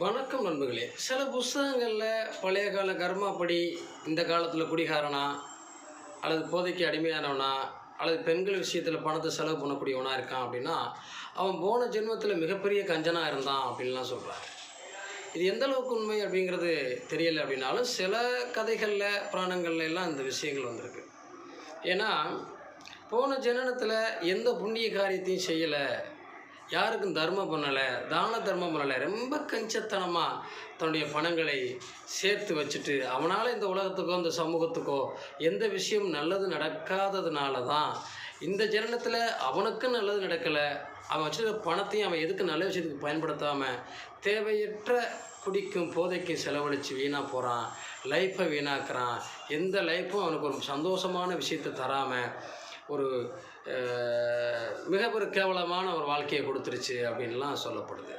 வணக்கம் நண்பர்களே. சில புஸ்தகங்களில் பழைய கால கர்மாப்படி இந்த காலத்தில் குடிகாரனா அல்லது போதைக்கு அடிமையானவனா அல்லது பெண்கள் விஷயத்தில் பணத்தை செலவு பண்ணக்கூடியவனாக இருக்கான் அப்படின்னா அவன் போன ஜென்மத்தில் மிகப்பெரிய கஞ்சனாக இருந்தான் அப்படின்லாம் சொல்கிறாங்க இது எந்த அளவுக்கு உண்மை அப்படிங்கிறது தெரியலை அப்படின்னாலும் சில கதைகளில் புராணங்கள்ல எல்லாம் இந்த விஷயங்கள் வந்திருக்கு. ஏன்னா போன ஜனனத்தில் எந்த புண்ணிய காரியத்தையும் செய்யலை யாருக்கும் தர்மம் பண்ணலை தான தர்மம் பண்ணலை ரொம்ப கஞ்சத்தனமாக தன்னுடைய பணங்களை சேர்த்து வச்சுட்டு அவனால் இந்த உலகத்துக்கோ இந்த சமூகத்துக்கோ எந்த விஷயம் நல்லது நடக்காததுனால தான் இந்த ஜனனத்தில் அவனுக்கும் நல்லது நடக்கலை. அவன் வச்சுருக்க பணத்தையும் அவன் எதுக்கு நல்ல விஷயத்துக்கு பயன்படுத்தாமல் தேவையற்ற குடிக்கும் போதைக்கும் செலவழித்து வீணாக போகிறான் லைஃப்பை வீணாக்குறான். எந்த லைஃப்பும் அவனுக்கு ஒரு சந்தோஷமான விஷயத்தை தராமல் ஒரு மிக ஒரு கேவலமான ஒரு வாழ்க்கையை கொடுத்துருச்சு அப்படின்லாம் சொல்லப்படுது.